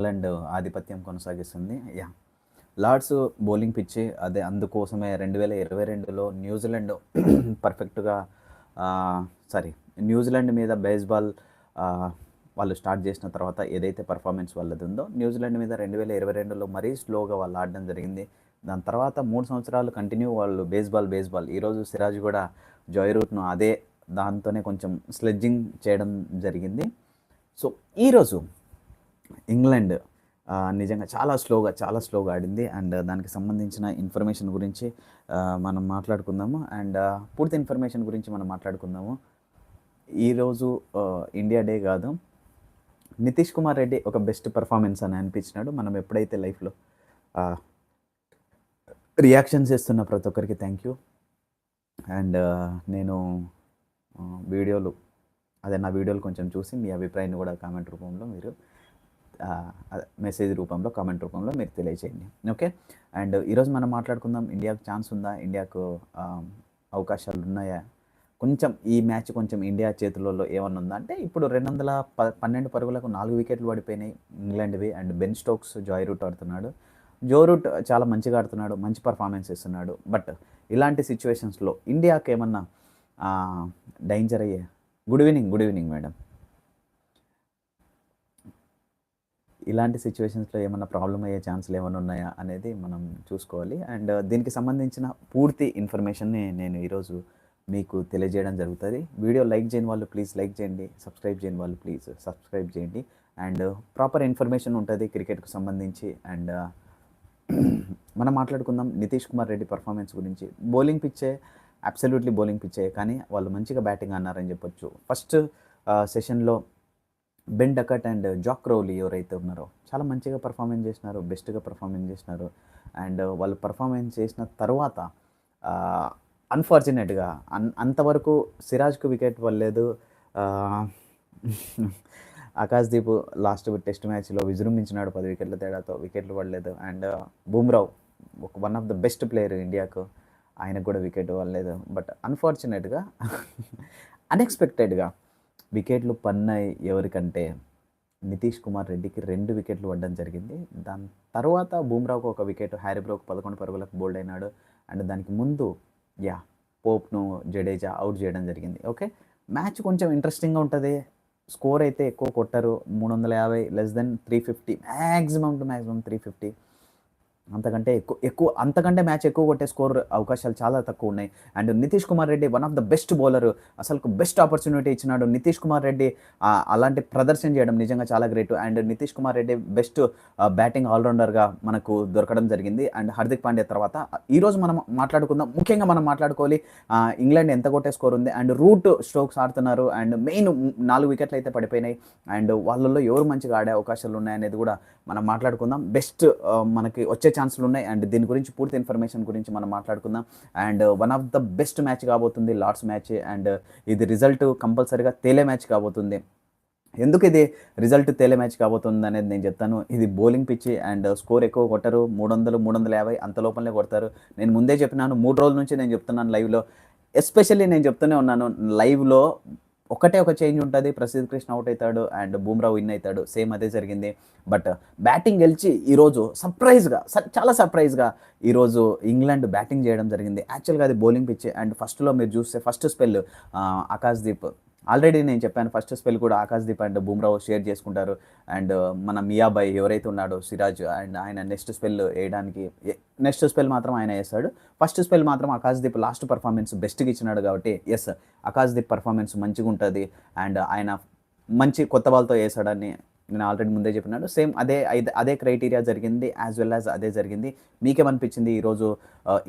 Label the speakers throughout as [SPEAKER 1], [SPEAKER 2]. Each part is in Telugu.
[SPEAKER 1] ఇంగ్లాండ్ ఆధిపత్యం కొనసాగిస్తుంది. యా. లార్డ్స్ బౌలింగ్ పిచ్చి అదే అందుకోసమే రెండు వేల ఇరవై రెండులో న్యూజిలాండ్ పర్ఫెక్ట్గా సారీ న్యూజిలాండ్ మీద బేస్బాల్ వాళ్ళు స్టార్ట్ చేసిన తర్వాత ఏదైతే పర్ఫార్మెన్స్ వాళ్ళది ఉందో న్యూజిలాండ్ మీద రెండు వేల ఇరవై రెండులో మరీ స్లోగా వాళ్ళు ఆడడం జరిగింది. దాని తర్వాత మూడు సంవత్సరాలు కంటిన్యూ వాళ్ళు బేస్బాల్ బేస్బాల్. ఈరోజు సిరాజ్ కూడా జాయ్ రూట్ను అదే దాంతోనే కొంచెం స్లెడ్జింగ్ చేయడం జరిగింది. సో ఈరోజు ఇంగ్లాండ్ నిజంగా చాలా స్లోగా చాలా స్లోగా ఆడింది. అండ్ దానికి సంబంధించిన ఇన్ఫర్మేషన్ గురించి మనం మాట్లాడుకుందాము. అండ్ పూర్తి ఇన్ఫర్మేషన్ గురించి మనం మాట్లాడుకుందాము. ఈరోజు ఇండియా డే కాదు. నితీష్ కుమార్ రెడ్డి ఒక బెస్ట్ పర్ఫార్మెన్స్ అని అనిపించినాడు. మనం ఎప్పుడైతే లైఫ్లో రియాక్షన్స్ ఇస్తున్న ప్రతి ఒక్కరికి థ్యాంక్ యూ అండ్ నేను వీడియోలు అదే నా వీడియోలు కొంచెం చూసి మీ అభిప్రాయాన్ని కూడా కామెంట్ రూపంలో మీరు మెసేజ్ రూపంలో కామెంట్ రూపంలో మీరు తెలియజేయండి ఓకే? అండ్ ఈరోజు మనం మాట్లాడుకుందాం ఇండియాకు ఛాన్స్ ఉందా? ఇండియాకు అవకాశాలు ఉన్నాయా? కొంచెం ఈ మ్యాచ్ కొంచెం ఇండియా చేతులలో ఏమన్నా ఉందా? అంటే ఇప్పుడు రెండు వందల ప పన్నెండు పరుగులకు నాలుగు వికెట్లు పడిపోయినాయి ఇంగ్లాండ్వి and Ben Stokes Joe Root ఆడుతున్నాడు. జో రూట్ చాలా మంచిగా ఆడుతున్నాడు మంచి పర్ఫార్మెన్స్ ఇస్తున్నాడు బట్ ఇలాంటి సిచ్యువేషన్స్లో ఇండియాకి ఏమన్నా డేంజర్ అయ్యే? Good evening good evening madam ఇలాంటి సిచ్యువేషన్స్లో ఏమైనా ప్రాబ్లం అయ్యే ఛాన్సులు ఏమైనా ఉన్నాయా అనేది మనం చూసుకోవాలి. అండ్ uh, దీనికి సంబంధించిన పూర్తి ఇన్ఫర్మేషన్ని నేను ఈరోజు మీకు తెలియజేయడం జరుగుతుంది. వీడియో లైక్ చేయని వాళ్ళు ప్లీజ్ లైక్ చేయండి. సబ్స్క్రైబ్ చేయని వాళ్ళు ప్లీజ్ సబ్స్క్రైబ్ చేయండి. అండ్ ప్రాపర్ ఇన్ఫర్మేషన్ ఉంటుంది క్రికెట్కు సంబంధించి. అండ్ uh, మనం మాట్లాడుకుందాం నితీష్ కుమార్ రెడ్డి పర్ఫార్మెన్స్ గురించి. బౌలింగ్ పిచ్చే అబ్సల్యూట్లీ బౌలింగ్ పిచ్చే కానీ వాళ్ళు మంచిగా బ్యాటింగ్ అన్నారని చెప్పొచ్చు. ఫస్ట్ సెషన్లో uh, Ben Duckett and Zak Crawley ఎవరైతే ఉన్నారో చాలా మంచిగా పర్ఫార్మెన్స్ చేసినారు బెస్ట్గా పర్ఫార్మెన్స్ చేసినారు. అండ్ వాళ్ళు పర్ఫార్మెన్స్ చేసిన తర్వాత అన్ఫార్చునేట్గా అన్ అంతవరకు సిరాజ్కు వికెట్ పడలేదు. ఆకాశ్దీప్ లాస్ట్ టెస్ట్ మ్యాచ్లో విజృంభించినాడు పది వికెట్ల తేడాతో వికెట్లు పడలేదు. అండ్ బూమ్రావ్ ఒక one of the best player ఇండియాకు ఆయనకు కూడా వికెట్ పడలేదు. బట్ అన్ఫార్చునేట్గా అన్ఎక్స్పెక్టెడ్గా వికెట్లు పన్నాయి ఎవరికంటే? నితీష్ కుమార్ రెడ్డికి రెండు వికెట్లు పడడం జరిగింది. దాని తర్వాత బూమ్రావుకు ఒక వికెట్ హ్యారీ బ్రోక్ పదకొండు పరుగులకు బోల్డ్ అయినాడు. అండ్ దానికి ముందు యా పోప్ను జడేజా అవుట్ చేయడం జరిగింది. ఓకే? మ్యాచ్ కొంచెం ఇంట్రెస్టింగ్గా ఉంటుంది. స్కోర్ అయితే ఎక్కువ కొట్టరు. మూడు వందల యాభై less than three fifty maximum to maximum three fifty అంతకంటే ఎక్కువ ఎక్కువ అంతకంటే మ్యాచ్ ఎక్కువ కొట్టే స్కోర్ అవకాశాలు చాలా తక్కువ ఉన్నాయి. And Nitish Kumar Reddy one of the best bowler. అసలు బెస్ట్ ఆపర్చునిటీ ఇచ్చినాడు నితీష్ కుమార్ రెడ్డి. అలాంటి ప్రదర్శన చేయడం నిజంగా చాలా great. And Nitish Kumar Reddy best batting ఆల్రౌండర్గా మనకు దొరకడం జరిగింది. అండ్ హార్దిక్ పాండ్యా తర్వాత ఈరోజు మనం మాట్లాడుకుందాం. ముఖ్యంగా మనం మాట్లాడుకోవాలి ఇంగ్లాండ్ ఎంత కొట్టే స్కోర్ ఉంది. అండ్ రూట్ స్ట్రోక్స్ ఆడుతున్నారు. అండ్ మెయిన్ నాలుగు వికెట్లు అయితే పడిపోయినాయి. అండ్ వాళ్ళల్లో ఎవరు మంచిగా ఆడే అవకాశాలు ఉన్నాయనేది కూడా మనం మాట్లాడుకుందాం. బెస్ట్ మనకి వచ్చే ఛాన్సులు ఉన్నాయి అండ్ దీని గురించి పూర్తి ఇన్ఫర్మేషన్ గురించి మనం మాట్లాడుకుందాం. And one of the best match కాబోతుంది లార్డ్స్ మ్యాచ్. అండ్ ఇది రిజల్ట్ కంపల్సరీగా తేలే మ్యాచ్ కాబోతుంది. ఎందుకు ఇది రిజల్ట్ తేలే మ్యాచ్ కాబోతుంది అనేది నేను చెప్తాను. ఇది బౌలింగ్ పిచ్చి అండ్ స్కోర్ ఎక్కువ కొట్టరు. మూడు వందలు మూడు వందల యాభై అంత లోపలనే కొడతారు. నేను ముందే చెప్పినాను మూడు రోజుల నుంచి నేను చెప్తున్నాను లైవ్లో. ఎస్పెషల్లీ నేను చెప్తూనే ఉన్నాను లైవ్లో ఒకటే ఒక చేంజ్ ఉంటుంది. ప్రసిద్ధ్ కృష్ణ అవుట్ అవుతాడు అండ్ బూమ్రా విన్ అవుతాడు సేమ్ అదే జరిగింది. బట్ బ్యాటింగ్ గెలిచి ఈరోజు సర్ప్రైజ్గా చాలా సర్ప్రైజ్గా ఈరోజు ఇంగ్లాండ్ బ్యాటింగ్ చేయడం జరిగింది. యాక్చువల్గా అది బౌలింగ్ పిచ్ అండ్ ఫస్ట్లో మీరు చూస్తే ఫస్ట్ స్పెల్ ఆకాశ్దీప్ ఆల్రెడీ నేను చెప్పాను ఫస్ట్ స్పెల్ కూడా ఆకాశ్దీప్ అండ్ బుమ్రావు షేర్ చేసుకుంటారు. అండ్ uh, మన మియాబాయ్ ఎవరైతే ఉన్నాడో సిరాజ్ అండ్ ఆయన నెక్స్ట్ స్పెల్ వేయడానికి నెక్స్ట్ స్పెల్ మాత్రం ఆయన వేస్తాడు. ఫస్ట్ స్పెల్ మాత్రం ఆకాశ్దీప్ లాస్ట్ పర్ఫార్మెన్స్ బెస్ట్గా ఇచ్చినాడు కాబట్టి ఎస్ ఆకాశ్దీప్ పర్ఫార్మెన్స్ మంచిగా ఉంటుంది అండ్ ఆయన మంచి కొత్త బాల్తో వేసాడని నేను ఆల్రెడీ ముందే చెప్పినాడు సేమ్ అదే అదే క్రైటీరియా జరిగింది యాజ్ వెల్ యాజ్ అదే జరిగింది. మీకేమనిపించింది ఈరోజు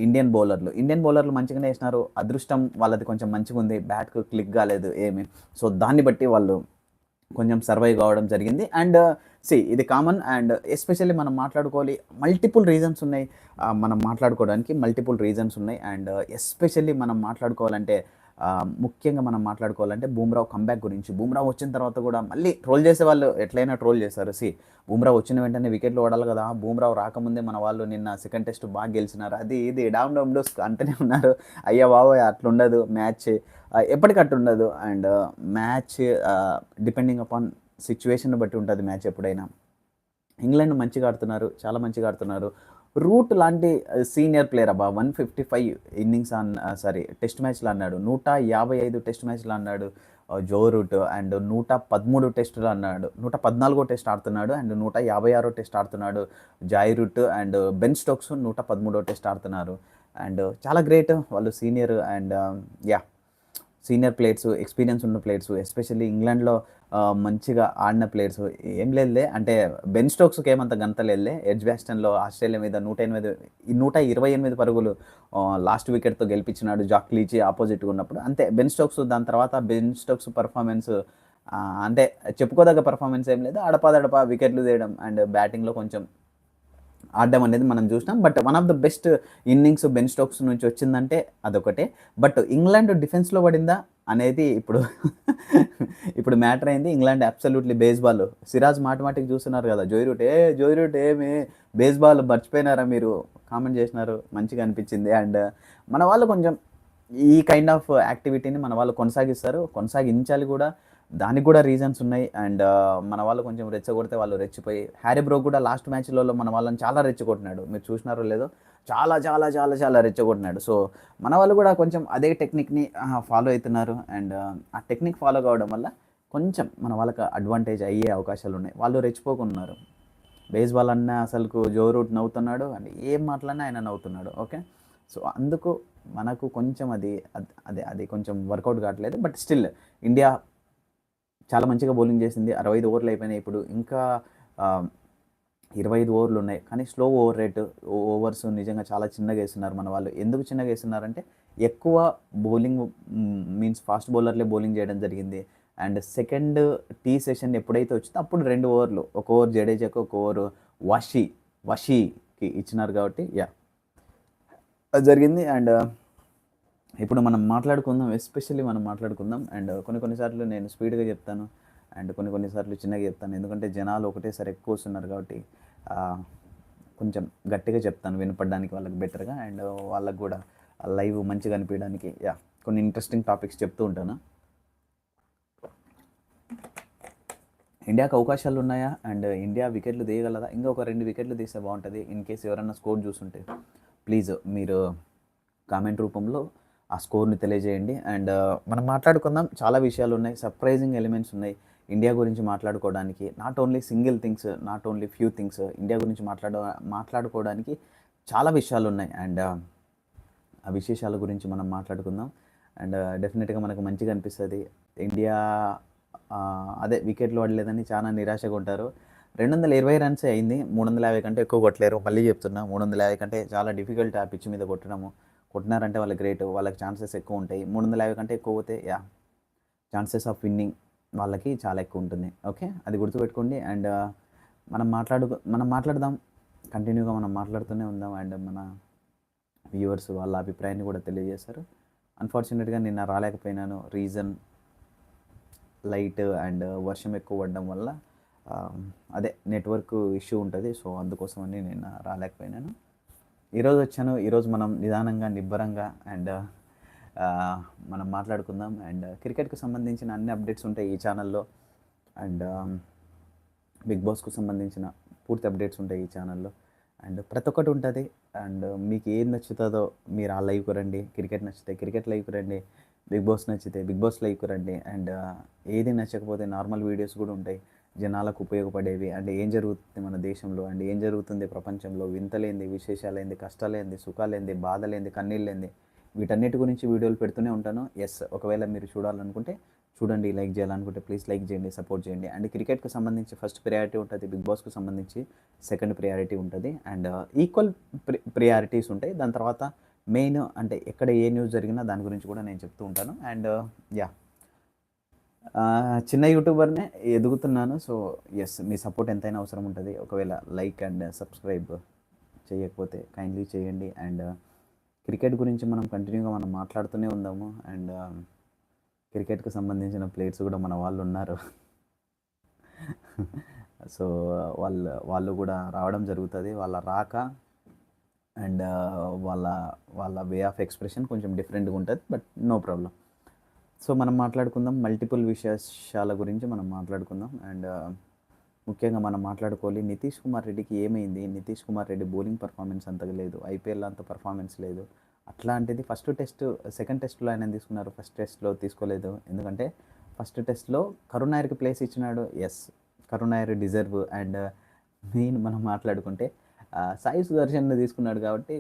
[SPEAKER 1] ఇండియన్ బౌలర్లు ఇండియన్ బౌలర్లు మంచిగానే వేసినారు. అదృష్టం వాళ్ళది కొంచెం మంచిగా ఉంది. బ్యాట్కు క్లిక్ కాలేదు ఏమి. సో దాన్ని బట్టి వాళ్ళు కొంచెం సర్వైవ్ కావడం జరిగింది. అండ్ సి ఇది కామన్ అండ్ ఎస్పెషల్లీ మనం మాట్లాడుకోవాలి. మల్టిపుల్ రీజన్స్ ఉన్నాయి మనం మాట్లాడుకోవడానికి. మల్టిపుల్ రీజన్స్ ఉన్నాయి. అండ్ ఎస్పెషల్లీ మనం మాట్లాడుకోవాలంటే ముఖ్యంగా మనం మాట్లాడుకోవాలంటే బూమ్రావ్ కంబ్యాక్ గురించి. బూమ్రావ్ వచ్చిన తర్వాత కూడా మళ్ళీ ట్రోల్ చేసే వాళ్ళు ఎట్లయినా ట్రోల్ చేస్తారు సి బూమ్రావ్ వచ్చిన వెంటనే వికెట్లు ఓడాలి కదా. బూమ్రావ్ రాకముందే మన వాళ్ళు నిన్న సెకండ్ టెస్ట్ బాగా గెలిచినారు. అది ఇది డామ్ డౌన్ డోస్ అంటనే ఉన్నారు. అయ్యా బాబోయ్ అట్లుండదు మ్యాచ్ ఎప్పటికట్టు ఉండదు and match depending upon situation బట్టి ఉంటుంది మ్యాచ్ ఎప్పుడైనా. ఇంగ్లాండ్ మంచిగా ఆడుతున్నారు. చాలా మంచిగా ఆడుతున్నారు. రూట్ లాంటి సీనియర్ ప్లేయర్ అబ్బా వన్ ఫిఫ్టీ ఫైవ్ ఇన్నింగ్స్ అన్ సారీ టెస్ట్ మ్యాచ్లు అన్నాడు నూట యాభై ఐదు టెస్ట్ మ్యాచ్లు అన్నాడు జో రూట్ అండ్ నూట పదమూడు టెస్టులు అన్నాడు నూట పద్నాలుగో టెస్ట్ ఆడుతున్నాడు అండ్ నూట యాభై ఆరో టెస్ట్ ఆడుతున్నాడు Joe Root and Ben Stokes నూట పదమూడో టెస్ట్ ఆడుతున్నారు. అండ్ చాలా గ్రేట్ వాళ్ళు senior and yeah. Senior players experience ఉన్న ప్లేయర్స్ ఎస్పెషల్లీ ఇంగ్లాండ్లో మంచిగా ఆడిన ప్లేయర్స్ ఏం లేదులే. అంటే బెన్ స్టోక్స్కి ఏమంత గంత లేదులే. ఎడ్జ్ బ్యాస్టన్లో ఆస్ట్రేలియా మీద నూట ఎనిమిది నూట ఇరవై ఎనిమిది పరుగులు లాస్ట్ వికెట్తో గెలిపించినాడు జాక్ లీచి ఆపోజిట్గా ఉన్నప్పుడు. అంతే బెన్ స్టోక్స్ దాని తర్వాత బెన్ స్టోక్స్ పర్ఫార్మెన్స్ అంటే చెప్పుకోదగ్గ పర్ఫార్మెన్స్ ఏం లేదు. అడపాదడపా వికెట్లు తీయడం అండ్ బ్యాటింగ్లో కొంచెం ఆడడం అనేది మనం చూసినాం. But one of the best innings Ben Stokes నుంచి వచ్చిందంటే అదొకటే. బట్ ఇంగ్లాండ్ డిఫెన్స్లో పడిందా అనేది ఇప్పుడు ఇప్పుడు మ్యాటర్ అయింది. ఇంగ్లాండ్ అబ్సల్యూట్లీ బేస్బాల్ సిరాజ్ మాటమాటికి చూస్తున్నారు కదా. జోయిరూట్ ఏ జోయిరూట్ ఏమి? బేస్బాల్ మర్చిపోయినారా మీరు? కామెంట్ చేసినారు. మంచిగా అనిపించింది. అండ్ మన వాళ్ళు కొంచెం ఈ కైండ్ ఆఫ్ యాక్టివిటీని మన వాళ్ళు కొనసాగిస్తారు. కొనసాగించాలి కూడా. దానికి కూడా రీజన్స్ ఉన్నాయి. అండ్ uh, మన వాళ్ళు కొంచెం రెచ్చగొడితే వాళ్ళు రెచ్చిపోయి హ్యారీ బ్రో కూడా లాస్ట్ మ్యాచ్లలో మన వాళ్ళని చాలా రెచ్చగొట్టినాడు. మీరు చూసినారో లేదో చాలా చాలా చాలా చాలా రెచ్చగొట్టినాడు. సో మన వాళ్ళు కూడా కొంచెం అదే టెక్నిక్ని ఫాలో అవుతున్నారు. అండ్ uh, ఆ టెక్నిక్ ఫాలో కావడం వల్ల కొంచెం మన వాళ్ళకి అడ్వాంటేజ్ అయ్యే అవకాశాలు ఉన్నాయి. వాళ్ళు రెచ్చిపోకున్నారు. బేస్బాల్ అన్న అసలుకు జో రూట్ నవ్వుతున్నాడు అండ్ ఏం మాట్లాడినా ఆయన నవ్వుతున్నాడు. ఓకే సో అందుకు మనకు కొంచెం అది అదే అది కొంచెం వర్కౌట్ కావట్లేదు. బట్ స్టిల్ ఇండియా చాలా మంచిగా బౌలింగ్ చేసింది. అరవై ఐదు ఓవర్లు అయిపోయినాయి ఇప్పుడు. ఇంకా ఇరవై ఐదు ఓవర్లు ఉన్నాయి. కానీ స్లో ఓవర్ రేట్ ఓవర్స్ నిజంగా చాలా చిన్నగా వేస్తున్నారు మన వాళ్ళు. ఎందుకు చిన్నగా వేస్తున్నారంటే ఎక్కువ బౌలింగ్ మీన్స్ ఫాస్ట్ బౌలర్లే బౌలింగ్ చేయడం జరిగింది. అండ్ సెకండ్ టీ సెషన్ ఎప్పుడైతే వచ్చిందో అప్పుడు రెండు ఓవర్లు. ఒక ఓవర్ జడేజాకు ఒక ఓవర్ వషీ వషీకి ఇచ్చినారు కాబట్టి యా. జరిగింది. అండ్ ఇప్పుడు మనం మాట్లాడుకుందాం ఎస్పెషల్లీ మనం మాట్లాడుకుందాం. అండ్ కొన్ని కొన్నిసార్లు నేను స్పీడ్గా చెప్తాను. అండ్ కొన్ని కొన్నిసార్లు చిన్నగా చెప్తాను. ఎందుకంటే జనాలు ఒకటేసారి ఎక్కువ వస్తున్నారు కాబట్టి కొంచెం గట్టిగా చెప్తాను. వినపడడానికి వాళ్ళకి బెటర్గా. అండ్ వాళ్ళకు కూడా లైవ్ మంచిగా అనిపించడానికి యా కొన్ని ఇంట్రెస్టింగ్ టాపిక్స్ చెప్తూ ఉంటాను. ఇండియాకి అవకాశాలు ఉన్నాయా? అండ్ ఇండియా వికెట్లు తీయగలదా? ఇంకా ఒక రెండు వికెట్లు తీస్తే బాగుంటుంది. ఇన్ కేసు ఎవరైనా స్కోర్ చూసుంటే ప్లీజ్ మీరు కామెంట్ రూపంలో ఆ స్కోర్ని తెలియజేయండి. అండ్ మనం మాట్లాడుకుందాం. చాలా విషయాలు ఉన్నాయి సర్ప్రైజింగ్ ఎలిమెంట్స్ ఉన్నాయి. ఇండియా గురించి మాట్లాడుకోవడానికి not only single things not only few things India గురించి మాట్లాడ మాట్లాడుకోవడానికి చాలా విషయాలు ఉన్నాయి అండ్ ఆ విశేషాల గురించి మనం మాట్లాడుకుందాం. అండ్ డెఫినెట్గా మనకు మంచిగా అనిపిస్తుంది. ఇండియా అదే వికెట్లు పడలేదని చాలా నిరాశగా ఉంటారు. రెండు వందల ఇరవై రన్స్ అయింది. మూడు వందల యాభై కంటే ఎక్కువ కొట్టలేరు. మళ్ళీ చెప్తున్నా మూడు వందల యాభై కంటే చాలా డిఫికల్ట్ ఆ పిచ్ మీద కొట్టడము. కొట్టినారంటే వాళ్ళ గ్రేట్ వాళ్ళకి ఛాన్సెస్ ఎక్కువ ఉంటాయి. మూడు వందల యాభై కంటే ఎక్కువ పోతే యా ఛాన్సెస్ ఆఫ్ విన్నింగ్ వాళ్ళకి చాలా ఎక్కువ ఉంటుంది. ఓకే? అది గుర్తుపెట్టుకోండి. అండ్ మనం మాట్లాడు మనం మాట్లాడదాం. కంటిన్యూగా మనం మాట్లాడుతూనే ఉందాం. అండ్ మన వ్యూవర్స్ వాళ్ళ అభిప్రాయాన్ని కూడా తెలియజేశారు. అన్ఫార్చునేట్గా నిన్న రాలేకపోయినాను. రీజన్ లైట్ అండ్ వర్షం ఎక్కువ పడడం వల్ల అదే నెట్వర్క్ ఇష్యూ ఉంటుంది. సో అందుకోసమని నేను రాలేకపోయినాను. ఈరోజు వచ్చాను. ఈరోజు మనం నిదానంగా నిబ్బరంగా అండ్ మనం మాట్లాడుకుందాం. అండ్ క్రికెట్కు సంబంధించిన అన్ని అప్డేట్స్ ఉంటాయి ఈ ఛానల్లో. అండ్ బిగ్ బాస్కు సంబంధించిన పూర్తి అప్డేట్స్ ఉంటాయి ఈ ఛానల్లో. అండ్ ప్రతి ఒక్కటి ఉంటుంది. అండ్ మీకు ఏది నచ్చుతుందో మీరు ఆ లైవ్కి రండి. క్రికెట్ నచ్చితే క్రికెట్ లైవ్కి రండి. బిగ్ బాస్ నచ్చితే బిగ్ బాస్ లైవ్కి రండి. అండ్ ఏది నచ్చకపోతే నార్మల్ వీడియోస్ కూడా ఉంటాయి. జనాలకు ఉపయోగపడేవి? అండ్ ఏం జరుగుతుంది మన దేశంలో? అండ్ ఏం జరుగుతుంది ప్రపంచంలో? వింతలేంది విశేషాలేంది కష్టాలేంది సుఖాలేంది బాధలేంది కన్నీళ్ళేంది వీటన్నిటి గురించి వీడియోలు పెడుతూనే ఉంటాను. ఎస్ ఒకవేళ మీరు చూడాలనుకుంటే చూడండి లైక్ చేయాలనుకుంటే ప్లీజ్ లైక్ చేయండి సపోర్ట్ చేయండి. అండ్ క్రికెట్కి సంబంధించి ఫస్ట్ ప్రియారిటీ ఉంటుంది బిగ్ బాస్కి సంబంధించి సెకండ్ ప్రియారిటీ ఉంటుంది. అండ్ ఈక్వల్ ప్రి ప్రియారిటీస్ ఉంటాయి. దాని తర్వాత మెయిన్ అంటే ఎక్కడ ఏ న్యూస్ జరిగినా దాని గురించి కూడా నేను చెప్తూ ఉంటాను. అండ్ uh, యా చిన్న యూట్యూబర్నే ఎదుగుతున్నాను. సో ఎస్ మీ సపోర్ట్ ఎంతైనా అవసరం ఉంటుంది. ఒకవేళ లైక్ అండ్ సబ్స్క్రైబ్ చేయకపోతే కైండ్లీ చేయండి. అండ్ క్రికెట్ గురించి మనం కంటిన్యూగా మనం మాట్లాడుతూనే ఉందాము. అండ్ క్రికెట్కి సంబంధించిన ప్లేయర్స్ కూడా మన వాళ్ళు ఉన్నారు. సో వాళ్ళు వాళ్ళు కూడా రావడం జరుగుతుంది. వాళ్ళ రాక అండ్ వాళ్ళ వాళ్ళ వే ఆఫ్ ఎక్స్ప్రెషన్ కొంచెం డిఫరెంట్గా ఉంటుంది. బట్ నో ప్రాబ్లం సో మనం మాట్లాడుకుందాం మల్టిపుల్ విశేషాల గురించి మనం మాట్లాడుకుందాం. అండ్ ముఖ్యంగా మనం మాట్లాడుకోవాలి నితీష్ కుమార్ రెడ్డికి ఏమైంది? నితీష్ కుమార్ రెడ్డి బౌలింగ్ పర్ఫార్మెన్స్ అంతగా లేదు. ఐపీఎల్ అంత పర్ఫార్మెన్స్ లేదు. అట్లాంటిది ఫస్ట్ టెస్ట్ సెకండ్ టెస్ట్లో ఆయన తీసుకున్నారు? ఫస్ట్ టెస్ట్లో తీసుకోలేదు. ఎందుకంటే ఫస్ట్ టెస్ట్లో కరుణాయర్కి ప్లేస్ ఇచ్చినాడు. Yes Karun Nair deserve. And main మనం మాట్లాడుకుంటే సాయి సుదర్శన్ తీసుకున్నాడు కాబట్టి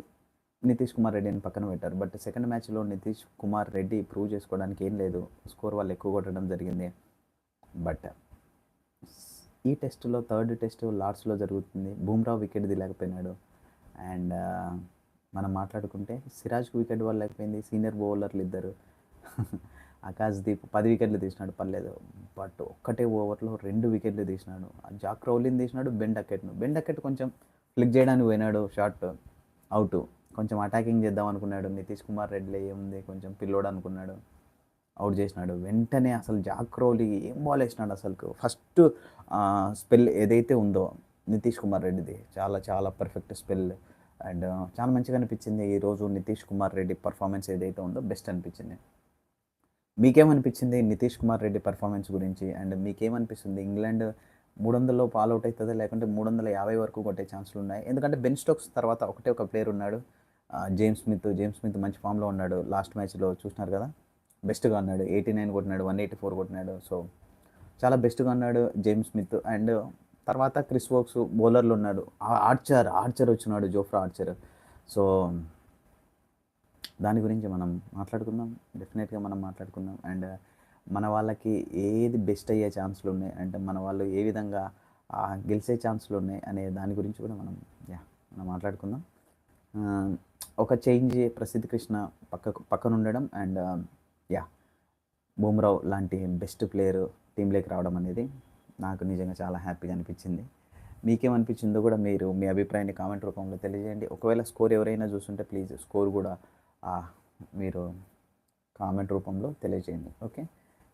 [SPEAKER 1] నితీష్ కుమార్ రెడ్డిని పక్కన పెట్టారు. బట్ సెకండ్ మ్యాచ్లో నితీష్ కుమార్ రెడ్డి ప్రూవ్ చేసుకోవడానికి ఏం లేదు. స్కోర్ వాళ్ళు ఎక్కువ కొట్టడం జరిగింది. బట్ ఈ టెస్ట్లో థర్డ్ టెస్ట్ లార్డ్స్లో జరుగుతుంది. బూమ్రా వికెట్ దిలేకపోయినాడు అండ్ మనం మాట్లాడుకుంటే సిరాజ్కి వికెట్ వల్ల అయిపోయింది. సీనియర్ బౌలర్లు ఇద్దరు. ఆకాశ్దీప్ పది వికెట్లు తీసినాడు. పర్లేదు. బట్ ఒక్కటే ఓవర్లో రెండు వికెట్లు తీసినాడు. జాక్ రౌలిన్ తీసినాడు. బెండ్ అకెట్ను బెండ్ అకెట్ కొంచెం ఫ్లిక్ చేయడానికి పోయినాడు. Short out. కొంచెం అటాకింగ్ చేద్దాం అనుకున్నాడు. నితీష్ కుమార్ రెడ్డిలో ఏముంది? కొంచెం పిల్లోడు అనుకున్నాడు. అవుట్ చేసినాడు. వెంటనే అసలు జాక్ ఏం బాల్ వేసినాడు అసలు ఫస్ట్ స్పెల్ ఏదైతే ఉందో నితీష్ కుమార్ రెడ్డిది చాలా చాలా పర్ఫెక్ట్ స్పెల్ అండ్ చాలా మంచిగా అనిపించింది. ఈరోజు నితీష్ కుమార్ రెడ్డి పర్ఫార్మెన్స్ ఏదైతే ఉందో బెస్ట్ అనిపించింది. మీకేమనిపించింది నితీష్ కుమార్ రెడ్డి పర్ఫార్మెన్స్ గురించి? అండ్ మీకేమనిపిస్తుంది? ఇంగ్లాండ్ మూడు వందలలో పాల్ అవుట్ అవుతుందా? లేకుంటే మూడు వందల యాభై వరకు కొట్టే ఛాన్సులు ఉన్నాయి ఎందుకంటే బెన్ స్టోక్స్ తర్వాత ఒకటే ఒక ప్లేయర్ ఉన్నాడు. జేమ్స్ స్మిత్ జేమ్స్ స్మిత్ మంచి ఫామ్లో ఉన్నాడు. లాస్ట్ మ్యాచ్లో చూసినారు కదా? బెస్ట్గా ఉన్నాడు. ఎయిటీ నైన్ కొట్టినాడు వన్ ఎయిటీ ఫోర్ కొట్టినాడు. సో చాలా బెస్ట్గా ఉన్నాడు జేమ్స్ స్మిత్ అండ్ తర్వాత క్రిస్ వోక్స్ బౌలర్లు ఉన్నాడు. ఆ- ఆర్చర్ ఆర్చర్ వచ్చినాడు జోఫ్రా ఆర్చర్. సో దాని గురించి మనం మాట్లాడుకుందాం. డెఫినెట్గా మనం మాట్లాడుకుందాం. అండ్ మన వాళ్ళకి ఏది బెస్ట్ అయ్యే ఛాన్స్లు ఉన్నాయి? అంటే మన వాళ్ళు ఏ విధంగా గెలిచే ఛాన్స్లు ఉన్నాయి? అనే దాని గురించి కూడా మనం యా మనం మాట్లాడుకుందాం. ఒక చేంజ్ ప్రసిద్ధ కృష్ణ పక్కకు పక్కన ఉండడం అండ్ యా బూమ్రావ్ లాంటి బెస్ట్ ప్లేయర్ టీంలోకి రావడం అనేది నాకు నిజంగా చాలా హ్యాపీగా అనిపించింది. మీకేమనిపించిందో కూడా మీరు మీ అభిప్రాయాన్ని కామెంట్ రూపంలో తెలియజేయండి. ఒకవేళ స్కోర్ ఎవరైనా చూస్తుంటే ప్లీజ్ స్కోర్ కూడా మీరు కామెంట్ రూపంలో తెలియజేయండి. ఓకే?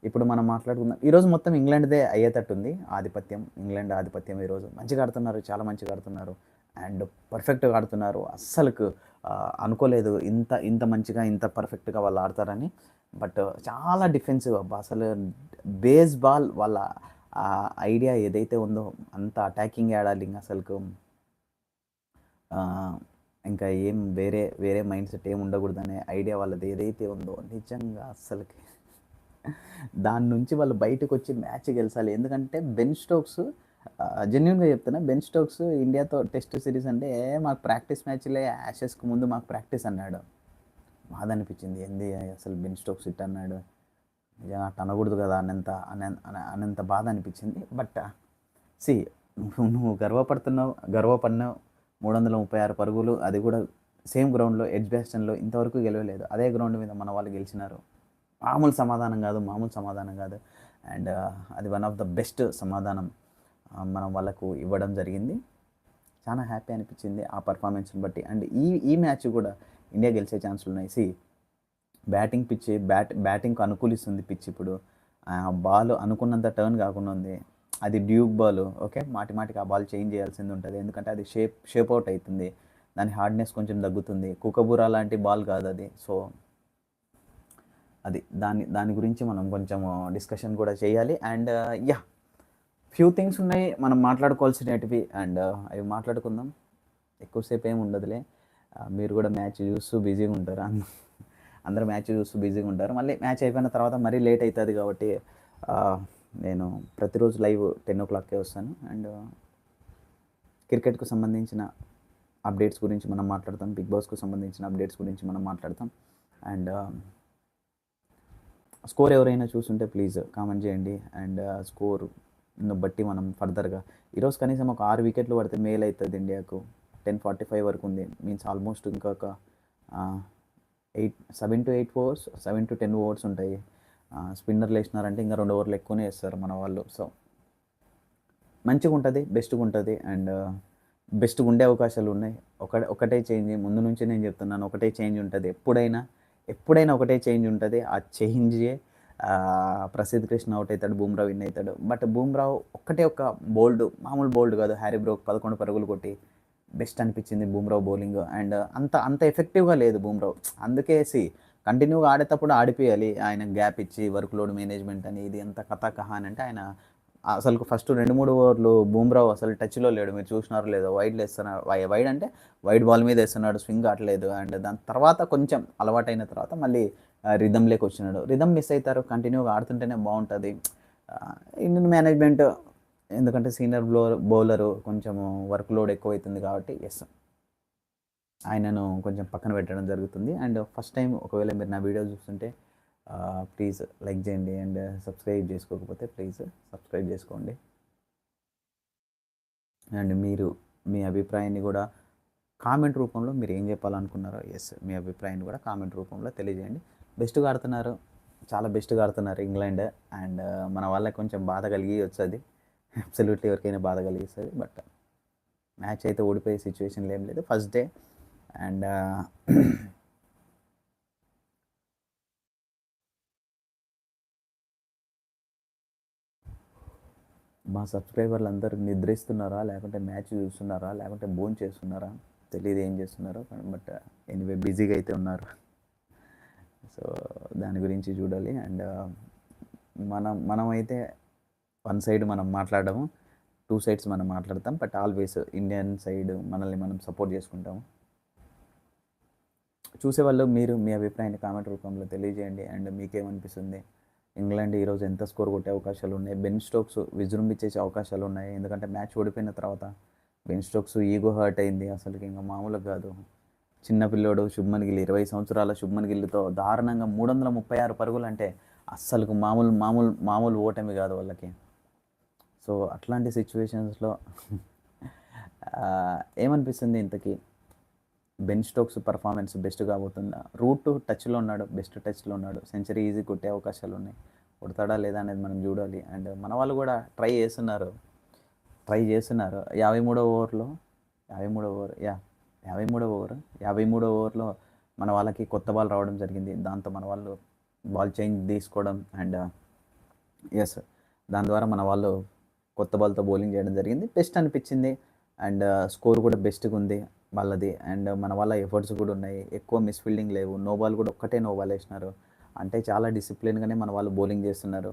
[SPEAKER 1] ఇప్పుడు మనం మాట్లాడుకుందాం. ఈరోజు మొత్తం ఇంగ్లాండ్దే అయ్యేటట్టుంది. ఆధిపత్యం ఇంగ్లాండ్ ఆధిపత్యం ఈరోజు మంచిగా ఆడుతున్నారు చాలా మంచిగా ఆడుతున్నారు. అండ్ పర్ఫెక్ట్గా ఆడుతున్నారు. అస్సలుకు అనుకోలేదు ఇంత ఇంత మంచిగా ఇంత పర్ఫెక్ట్గా వాళ్ళు ఆడతారని. బట్ చాలా డిఫెన్సివ్ అబ్బా. అసలు బేస్ బాల్ వాళ్ళ ఐడియా ఏదైతే ఉందో అంత అటాకింగ్ ఆడాలి ఇంకా అసలు ఇంకా ఏం వేరే వేరే మైండ్ సెట్ ఏం ఉండకూడదనే ఐడియా వాళ్ళది ఏదైతే ఉందో నిజంగా అస్సలకి. దాని నుంచి వాళ్ళు బయటకు వచ్చి మ్యాచ్ గెలిచాలి. ఎందుకంటే బెన్ స్టోక్స్ జెన్యున్గా చెప్తున్నా బెన్ స్టోక్స్ ఇండియాతో టెస్ట్ సిరీస్ అంటే మాకు ప్రాక్టీస్ మ్యాచ్లే యాషెస్కి ముందు మాకు ప్రాక్టీస్ అన్నాడు. బాధ అనిపించింది ఏంది అసలు బెన్ స్టోక్స్ ఇట్ అన్నాడు? నిజంగా అట్ట అనకూడదు కదా అనంత అనంత బాధ అనిపించింది బట్ సి నువ్వు గర్వపడుతున్నావు గర్వపడినావు. మూడు వందల ముప్పై ఆరు పరుగులు అది కూడా సేమ్ గ్రౌండ్లో ఎడ్జ్ బ్యాస్టన్లో ఇంతవరకు గెలవలేదు. అదే గ్రౌండ్ మీద మన వాళ్ళు గెలిచినారు. మామూలు సమాధానం కాదు మామూలు సమాధానం కాదు. అండ్ అది వన్ ఆఫ్ ద బెస్ట్ సమాధానం. మనం వాళ్ళకు ఇవ్వడం జరిగింది. చాలా హ్యాపీ అనిపించింది ఆ పర్ఫార్మెన్స్ని బట్టి. అండ్ ఈ ఈ మ్యాచ్ కూడా ఇండియా గెలిచే ఛాన్సులు ఉన్నాయి. బ్యాటింగ్ పిచ్ బ్యాట్ బ్యాటింగ్కు అనుకూలిస్తుంది పిచ్ ఇప్పుడు. బాల్ అనుకున్నంత టర్న్ కాకుండా ఉంది. అది డ్యూక్ బాల్ ఓకే? మాటి మాటికి ఆ బాల్ చేంజ్ చేయాల్సింది ఉంటుంది. ఎందుకంటే అది షేప్ షేప్ అవుట్ అవుతుంది దాని హార్డ్నెస్ కొంచెం తగ్గుతుంది. కుకబూర లాంటి బాల్ కాదు అది. సో అది దాని దాని గురించి మనం కొంచెం డిస్కషన్ కూడా చేయాలి. అండ్ యా ఫ్యూ థింగ్స్ ఉన్నాయి. మనం మాట్లాడుకోవాల్సినవి అండ్ uh, అవి మాట్లాడుకుందాం. ఎక్కువసేపు ఏమి ఉండదులే. మీరు కూడా మ్యాచ్ చూస్తూ బిజీగా ఉంటారు? అంద- అందరూ మ్యాచ్ చూస్తూ బిజీగా ఉంటారు. మళ్ళీ మ్యాచ్ అయిపోయిన తర్వాత మరీ లేట్ అవుతుంది కాబట్టి నేను ప్రతిరోజు లైవ్ టెన్ ఓ క్లాక్కే వస్తాను. అండ్ uh, క్రికెట్కు సంబంధించిన అప్డేట్స్ గురించి మనం మాట్లాడతాం. బిగ్ బాస్కు సంబంధించిన అప్డేట్స్ గురించి మనం మాట్లాడతాం. అండ్ um, స్కోర్ ఎవరైనా చూసుంటే ప్లీజ్ కామెంట్ చేయండి. అండ్ uh, స్కోర్ బట్టి మనం ఫర్దర్గా. ఈరోజు కనీసం ఒక ఆరు వికెట్లు పడితే మేల్ అవుతుంది ఇండియాకు. టెన్ ఫార్టీ ఫైవ్ వరకు ఉంది. మీన్స్ ఆల్మోస్ట్ ఇంకొక eight seven to eight overs seven to ten overs ఉంటాయి. స్పిన్నర్లు వేసినారంటే ఇంకా రెండు ఓవర్లు ఎక్కువనే వేస్తారు మన వాళ్ళు. సో మంచిగా ఉంటుంది బెస్ట్గా ఉంటుంది అండ్ బెస్ట్గా ఉండే అవకాశాలు ఉన్నాయి. ఒక ఒకటే చేంజ్ ముందు నుంచి నేను చెప్తున్నాను ఒకటే చేంజ్ ఉంటుంది. ఎప్పుడైనా ఎప్పుడైనా ఒకటే చేంజ్ ఉంటుంది. ఆ చేంజే ప్రసిద్ధ్ కృష్ణ అవుట్ అవుతాడు బూమ్రా విన్ అవుతాడు. బట్ బూమ్రావ్ ఒక్కటే ఒక బోల్డ్ మామూలు బోల్డ్ కాదు. హ్యారీ బ్రోక్ పదకొండు పరుగులు కొట్టి బెస్ట్ అనిపించింది బూమ్రావ్ బౌలింగ్. అండ్ అంత అంత ఎఫెక్టివ్గా లేదు బూమ్రావ్. అందుకే సి కంటిన్యూగా ఆడేటప్పుడు ఆడిపోయాలి. ఆయన గ్యాప్ ఇచ్చి వర్క్ లోడ్ మేనేజ్మెంట్ అని ఇది అంత కథ కహా అని అంటే ఆయన అసలు ఫస్ట్ రెండు మూడు ఓవర్లు బూమ్రావు అసలు టచ్లో లేడు. మీరు చూసినారో లేదో వైడ్లు వేస్తున్నారు వైడ్ అంటే వైడ్ బాల్ మీద వేస్తున్నాడు స్వింగ్ ఆడలేదు. అండ్ దాని తర్వాత కొంచెం అలవాటైన తర్వాత మళ్ళీ రిధంలోకి వచ్చినాడు. రిధమ్ మిస్ అవుతారు కంటిన్యూగా ఆడుతుంటేనే బాగుంటుంది. ఇండియన్ మేనేజ్మెంట్ ఎందుకంటే సీనియర్ బ్లోర్ బౌలరు కొంచెము వర్క్ లోడ్ ఎక్కువ అవుతుంది కాబట్టి ఎస్ ఆయనను కొంచెం పక్కన పెట్టడం జరుగుతుంది. అండ్ ఫస్ట్ టైం ఒకవేళ మీరు నా వీడియో చూస్తుంటే ప్లీజ్ లైక్ చేయండి అండ్ సబ్స్క్రైబ్ చేసుకోకపోతే ప్లీజ్ సబ్స్క్రైబ్ చేసుకోండి. అండ్ మీరు మీ అభిప్రాయాన్ని కూడా కామెంట్ రూపంలో మీరు ఏం చెప్పాలనుకున్నారో ఎస్ మీ అభిప్రాయాన్ని కూడా కామెంట్ రూపంలో తెలియజేయండి. బెస్ట్గా ఆడుతున్నారు చాలా బెస్ట్గా ఆడుతున్నారు ఇంగ్లాండ్. అండ్ మన వాళ్ళకి కొంచెం బాధ కలిగి వచ్చేది అబ్సల్యూట్లీ ఎవరికైనా బాధ కలిగిస్తుంది బట్ మ్యాచ్ అయితే ఓడిపోయే సిచ్యువేషన్లో ఏం లేదు. ఫస్ట్ డే అండ్ మా సబ్స్క్రైబర్లు అందరూ నిద్రిస్తున్నారా? లేకుంటే మ్యాచ్ చూస్తున్నారా? లేకుంటే బోన్ చేస్తున్నారా? తెలియదు ఏం చేస్తున్నారో. బట్ ఎనీవే బిజీగా అయితే ఉన్నారు. సో దాని గురించి చూడాలి. అండ్ మనం మనమైతే వన్ సైడ్ మనం మాట్లాడము టూ సైడ్స్ మనం మాట్లాడతాం బట్ ఆల్వేస్ ఇండియన్ సైడ్ మనల్ని మనం సపోర్ట్ చేసుకుంటాము. చూసేవాళ్ళు మీరు మీ అభిప్రాయాన్ని కామెంట్ రూపంలో తెలియజేయండి. అండ్ మీకేమనిపిస్తుంది? ఇంగ్లాండ్ ఈరోజు ఎంత స్కోర్ కొట్టే అవకాశాలు ఉన్నాయి? బెన్ స్టోక్స్ విజృంభించే అవకాశాలు ఉన్నాయి. ఎందుకంటే మ్యాచ్ ఓడిపోయిన తర్వాత బెన్ స్టోక్స్ ఈగో హర్ట్ అయింది. అసలుకి ఇంకా మామూలుగా కాదు. చిన్నపిల్లోడు శుభ్మన్ గిల్ ఇరవై సంవత్సరాల శుభ్మన్ గిల్తో దారుణంగా మూడు వందల ముప్పై ఆరు పరుగులు అంటే అస్సలు మామూలు మామూలు మామూలు ఓటమి కాదు వాళ్ళకి. సో అట్లాంటి సిచ్యువేషన్స్లో ఏమనిపిస్తుంది ఇంతకీ? బెన్ స్టోక్స్ పర్ఫార్మెన్స్ బెస్ట్ కాబోతుందా? రూట్ టచ్లో ఉన్నాడు బెస్ట్ టచ్లో ఉన్నాడు. సెంచరీ ఈజీ కొట్టే అవకాశాలు ఉన్నాయి. కొడతాడా లేదా అనేది మనం చూడాలి. అండ్ మన వాళ్ళు కూడా ట్రై చేస్తున్నారు. ట్రై చేస్తున్నారు. యాభై మూడో ఓవర్లో యాభై మూడో ఓవర్ యా. యాభై మూడవ ఓవర్. యాభై మూడవ ఓవర్లో మన వాళ్ళకి కొత్త బాల్ రావడం జరిగింది. దాంతో మన వాళ్ళు బాల్ చేంజ్ తీసుకోవడం అండ్ uh, ఎస్ దాని ద్వారా మన వాళ్ళు కొత్త బాల్తో బౌలింగ్ చేయడం జరిగింది. బెస్ట్ అనిపించింది. అండ్ uh, స్కోర్ కూడా బెస్ట్గా ఉంది వాళ్ళది. అండ్ మన వాళ్ళ ఎఫర్ట్స్ కూడా ఉన్నాయి. ఎక్కువ మిస్ ఫీల్డింగ్ లేవు. నో బాల్ కూడా ఒక్కటే నో బాల్ వేసినారు. అంటే చాలా డిసిప్లిన్గానే మన వాళ్ళు బౌలింగ్ చేస్తున్నారు.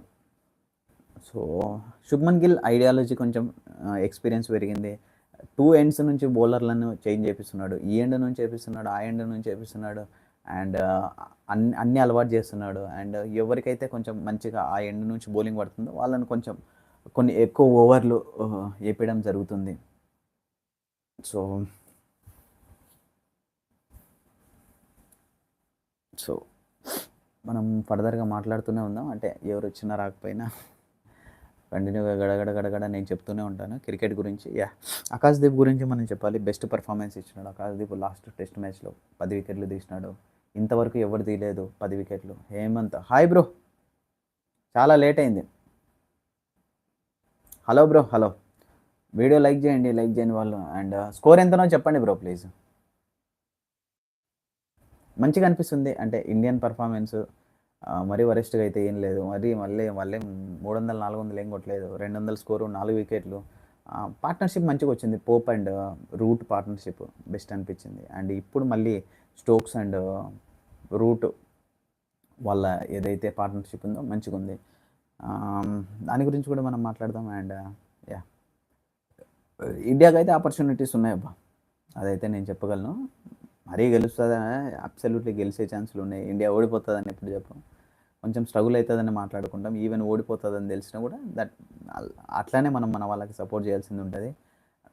[SPEAKER 1] సో శుభ్మన్ గిల్ ఐడియాలజీ కొంచెం uh, ఎక్స్పీరియన్స్ పెరిగింది. టూ ఎండ్స్ నుంచి బౌలర్లను చేంజ్ చేపిస్తున్నాడు ఈ ఎండ్ నుంచి చేపిస్తున్నాడు ఆ ఎండ్ నుంచి చేపిస్తున్నాడు అండ్ అన్ని అన్ని అలవాటు చేస్తున్నాడు. అండ్ ఎవరికైతే కొంచెం మంచిగా ఆ ఎండ్ నుంచి బౌలింగ్ పడుతుందో వాళ్ళని కొంచెం కొన్ని ఎక్కువ ఓవర్లు వేపడం జరుగుతుంది. సో సో మనం ఫర్దర్గా మాట్లాడుతూనే ఉందాం. అంటే ఎవరు వచ్చినా రాకపోయినా కంటిన్యూగా గడగడ గడగడ నేను చెప్తూనే ఉంటాను. క్రికెట్ గురించి యా ఆకాశ్దీప్ గురించి మనం చెప్పాలి. బెస్ట్ పర్ఫార్మెన్స్ ఇచ్చినాడు ఆకాశ్దీప్ లాస్ట్ టెస్ట్ మ్యాచ్లో. పది వికెట్లు తీసినాడు. ఇంతవరకు ఎవరు తీయలేదు పది వికెట్లు. Hemanth hi bro. చాలా లేట్ అయింది. Hello bro hello. Video like చేయండి లైక్ చేయని వాళ్ళు. అండ్ స్కోర్ ఎంతనో చెప్పండి బ్రో ప్లీజ్. మంచిగా అనిపిస్తుంది. అంటే ఇండియన్ పర్ఫార్మెన్స్ మరీ వరెస్ట్గా అయితే ఏం లేదు. మరి మళ్ళీ మళ్ళీ మూడు వందలు నాలుగు వందలు ఏం కొట్టలేదు. రెండు వందల స్కోరు నాలుగు వికెట్లు. పార్ట్నర్షిప్ మంచిగా వచ్చింది. Pope and Root partnership best అనిపించింది. అండ్ ఇప్పుడు మళ్ళీ స్టోక్స్ అండ్ రూట్ వాళ్ళ ఏదైతే పార్ట్నర్షిప్ ఉందో మంచిగా ఉంది. దాని గురించి కూడా మనం మాట్లాడదాం. And yeah. ఇండియాకి అయితే ఆపర్చునిటీస్ ఉన్నాయి అబ్బా. అదైతే నేను చెప్పగలను. మరీ గెలుస్తుందని అబ్సల్యూట్లీ గెలిచే ఛాన్సులు ఉన్నాయి. ఇండియా ఓడిపోతుందని ఎప్పుడు చెప్పు కొంచెం స్ట్రగుల్ అవుతుందని మాట్లాడుకుంటాం. ఈవెన్ ఓడిపోతుందని తెలిసినా కూడా దట్ అట్లానే మనం మన వాళ్ళకి సపోర్ట్ చేయాల్సింది ఉంటుంది.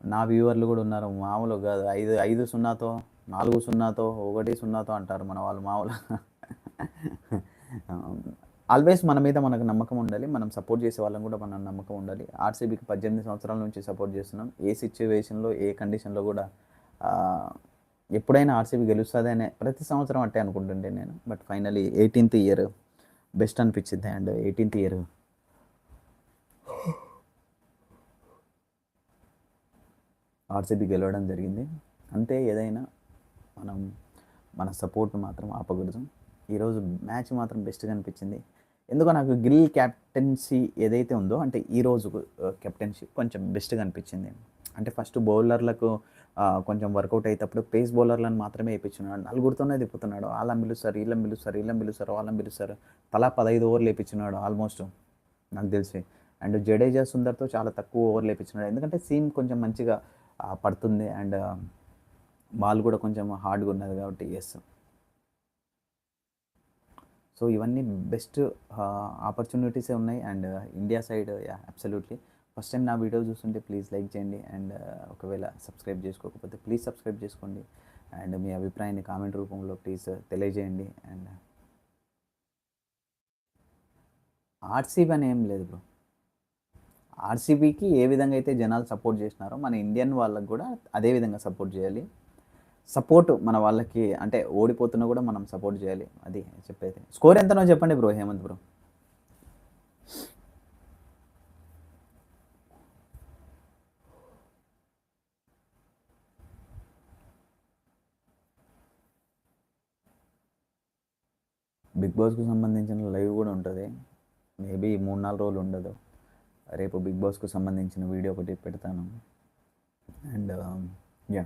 [SPEAKER 1] నా వ్యూవర్లు కూడా ఉన్నారు. మామూలు కాదు. ఐదు ఐదు సున్నాతో నాలుగు సున్నాతో ఒకటి సున్నాతో అంటారు మన వాళ్ళు మామూలు. ఆల్వేస్ మన మీద మనకు నమ్మకం ఉండాలి. మనం సపోర్ట్ చేసే వాళ్ళని కూడా మనం నమ్మకం ఉండాలి. ఆర్సీబీకి పద్దెనిమిది సంవత్సరాల నుంచి సపోర్ట్ చేస్తున్నాం. ఏ సిచ్యువేషన్లో ఏ కండిషన్లో కూడా ఎప్పుడైనా ఆర్సీబీ గెలుస్తుంది అనే ప్రతి సంవత్సరం అంటే అనుకుంటుండే నేను. But finally eighteenth year best అనిపించింది అండ్ ఎయిటీన్త్ ఇయర్ ఆర్సీబీ గెలవడం జరిగింది. అంతే ఏదైనా మనం మన సపోర్ట్ మాత్రం ఆపకూడదు. ఈరోజు మ్యాచ్ మాత్రం బెస్ట్గా అనిపించింది ఎందుకో నాకు గిల్ క్యాప్టెన్సీ ఏదైతే ఉందో అంటే ఈరోజు కెప్టెన్షిప్ uh, కొంచెం బెస్ట్గా అనిపించింది అంటే ఫస్ట్ బౌలర్లకు కొంచెం వర్కౌట్ అయ్యేటప్పుడు పేస్ బౌలర్లను మాత్రమే వేయించున్నాడు నలుగురితోనే తిప్పుతున్నాడు. వాళ్ళని పిలుస్తారు వీళ్ళని పిలుస్తారు వీళ్ళని పిలుస్తారు వాళ్ళని పిలుస్తారు. తలా పదహైదు ఓవర్లు వేయించున్నాడు ఆల్మోస్ట్ నాకు తెలిసి. అండ్ జడేజా సుందర్తో చాలా తక్కువ ఓవర్లు వేయించున్నాడు ఎందుకంటే సీమ్ కొంచెం మంచిగా పడుతుంది అండ్ బాల్ కూడా కొంచెం హార్డ్గా ఉన్నది కాబట్టి ఎస్ సో ఇవన్నీ బెస్ట్ ఆపర్చునిటీసే ఉన్నాయి. And India side yeah absolutely first time నా వీడియో చూస్తుంటే ప్లీజ్ లైక్ చేయండి అండ్ uh, ఒకవేళ సబ్స్క్రైబ్ చేసుకోకపోతే ప్లీజ్ సబ్స్క్రైబ్ చేసుకోండి. అండ్ మీ అభిప్రాయాన్ని కామెంట్ రూపంలో ప్లీజ్ uh, తెలియజేయండి. అండ్ ఆర్సీబీ uh, అని ఏం లేదు బ్రో ఆర్సీబీకి ఏ విధంగా అయితే జనాలు సపోర్ట్ చేసినారో మన ఇండియన్ వాళ్ళకి కూడా అదే విధంగా సపోర్ట్ చేయాలి. సపోర్ట్ మన వాళ్ళకి అంటే ఓడిపోతున్నా కూడా మనం సపోర్ట్ చేయాలి. అది చెప్పేది. స్కోర్ ఎంతనో చెప్పండి బ్రో హేమంత్ బ్రో బిగ్ బాస్కు సంబంధించిన లైవ్ కూడా ఉంటుంది. మేబీ మూడు నాలుగు రోజులు ఉండదు. రేపు బిగ్ బాస్కు సంబంధించిన వీడియో ఒకటి పెడతాను. అండ్ um, యా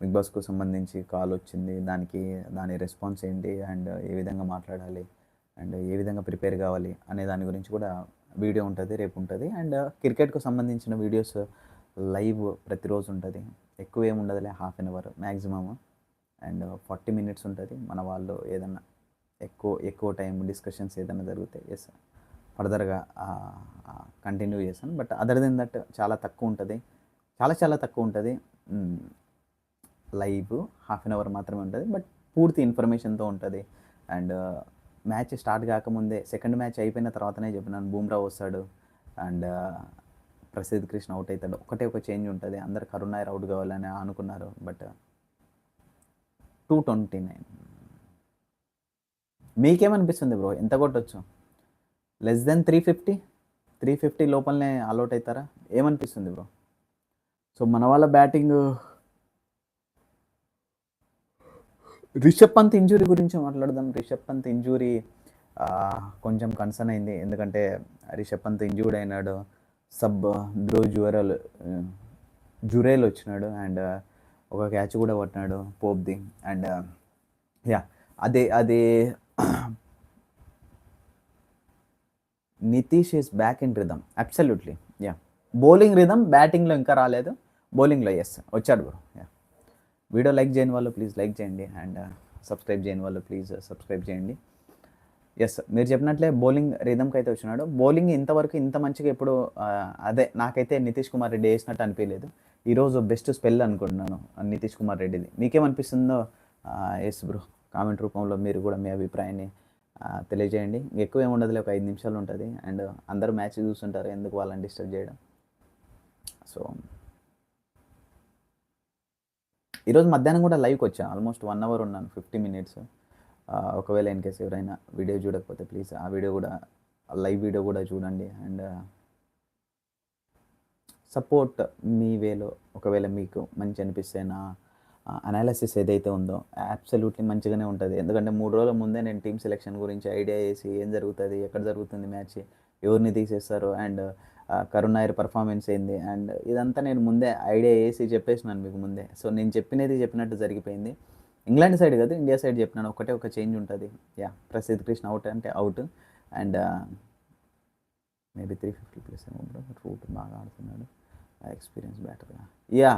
[SPEAKER 1] బిగ్ బాస్కు సంబంధించి కాల్ వచ్చింది. దానికి దాని రెస్పాన్స్ ఏంటి? అండ్ ఏ విధంగా మాట్లాడాలి? అండ్ ఏ విధంగా ప్రిపేర్ కావాలి? అనే దాని గురించి కూడా వీడియో ఉంటుంది రేపు ఉంటుంది. అండ్ uh, క్రికెట్కు సంబంధించిన వీడియోస్ లైవ్ ప్రతిరోజు ఉంటుంది. ఎక్కువ ఏమి ఉండదులే half an hour maximum and uh, forty minutes ఉంటుంది. మన వాళ్ళు ఏదన్నా ఎక్కువ ఎక్కువ టైం డిస్కషన్స్ ఏదైనా జరిగితే ఎస్ ఫర్దర్గా కంటిన్యూ చేశాను బట్ అదర్ దెన్ దట్ చాలా తక్కువ ఉంటుంది. చాలా చాలా తక్కువ ఉంటుంది. లైవ్ హాఫ్ అన్ అవర్ మాత్రమే ఉంటుంది. బట్ పూర్తి ఇన్ఫర్మేషన్తో ఉంటుంది. అండ్ మ్యాచ్ స్టార్ట్ కాకముందే సెకండ్ మ్యాచ్ అయిపోయిన తర్వాతనే చెప్పినాను. బూమ్రా వస్తాడు. And uh, Prasidh Krishna out అవుతాడు. ఒకటే ఒక చేంజ్ ఉంటుంది. అందరు కరుణాయర్ అవుట్ కావాలని అనుకున్నారు. బట్ టూ ట్వంటీ నైన్ మీకేమనిపిస్తుంది బ్రో? ఎంత కొట్టొచ్చు? Less then three fifty three fifty లోపలనే అలౌట్ అవుతారా? ఏమనిపిస్తుంది బ్రో? సో మన వాళ్ళ బ్యాటింగ్ రిషబ్ పంత్ ఇంజురీ గురించి మాట్లాడదాం. రిషబ్ పంత్ ఇంజురీ కొంచెం కన్సర్న్ అయింది. ఎందుకంటే రిషబ్ పంత్ ఇంజూర్డ్ అయినాడు. సబ్ ధ్రువ్ జువరల్ జురేల్ వచ్చినాడు. అండ్ ఒక క్యాచ్ కూడా పట్టినాడు పోప్ది. అండ్ యా అదే అదే Nitish is back in rhythm absolutely yeah bowling rhythm బ్యాటింగ్లో ఇంకా రాలేదు. బౌలింగ్లో ఎస్ వచ్చాడు బ్రో. యా వీడియో లైక్ చేయని వాళ్ళు ప్లీజ్ లైక్ చేయండి. అండ్ సబ్స్క్రైబ్ చేయని వాళ్ళు ప్లీజ్ సబ్స్క్రైబ్ uh, చేయండి. ఎస్ మీరు చెప్పినట్లే బౌలింగ్ రిధమ్కి అయితే వచ్చినాడు. బౌలింగ్ ఇంతవరకు ఇంత మంచిగా ఎప్పుడు uh, అదే నాకైతే నితీష్ కుమార్ రెడ్డి వేసినట్టు అనిపించలేదు. ఈరోజు బెస్ట్ స్పెల్ అనుకుంటున్నాను నితీష్ కుమార్ రెడ్డిది మీకేమనిపిస్తుందో uh, ఎస్ బ్రో కామెంట్ రూపంలో మీరు కూడా మీ అభిప్రాయాన్ని తెలియజేయండి. ఎక్కువ ఏమి ఉండదులే ఒక ఐదు నిమిషాలు ఉంటుంది. అండ్ అందరూ మ్యాచ్ చూస్తుంటారు ఎందుకు వాళ్ళని డిస్టర్బ్ చేయడం? సో ఈరోజు మధ్యాహ్నం కూడా లైవ్కి వచ్చా. ఆల్మోస్ట్ వన్ అవర్ ఉన్నాను ఫిఫ్టీ మినిట్స్. ఒకవేళ ఇన్ కేసు ఎవరైనా వీడియో చూడకపోతే ప్లీజ్ ఆ వీడియో కూడా లైవ్ వీడియో కూడా చూడండి. అండ్ సపోర్ట్ మీ వేలో ఒకవేళ మీకు మంచి అనిపిస్తే నా అనాలిసిస్ ఏదైతే ఉందో అబ్సల్యూట్లీ మంచిగానే ఉంటుంది. ఎందుకంటే మూడు రోజుల ముందే నేను టీమ్ సెలెక్షన్ గురించి ఐడియా వేసి ఏం జరుగుతుంది ఎక్కడ జరుగుతుంది మ్యాచ్ ఎవరిని తీసేస్తారు అండ్ కరుణ్ నాయర్ పర్ఫార్మెన్స్ ఏంది అండ్ ఇదంతా నేను ముందే ఐడియా వేసి చెప్పేసినాను మీకు ముందే. సో నేను చెప్పినది చెప్పినట్టు జరిగిపోయింది. ఇంగ్లాండ్ సైడ్ కాదు ఇండియా సైడ్ చెప్పినాను. ఒకటే ఒక చేంజ్ ఉంటుంది. యా ప్రసిద్ధ్ కృష్ణ అవుట్ అంటే out and maybe three fifty plus ఏమో రూట్ బాగా ఆడుతున్నాడు. Experience బ్యాటర్గా yeah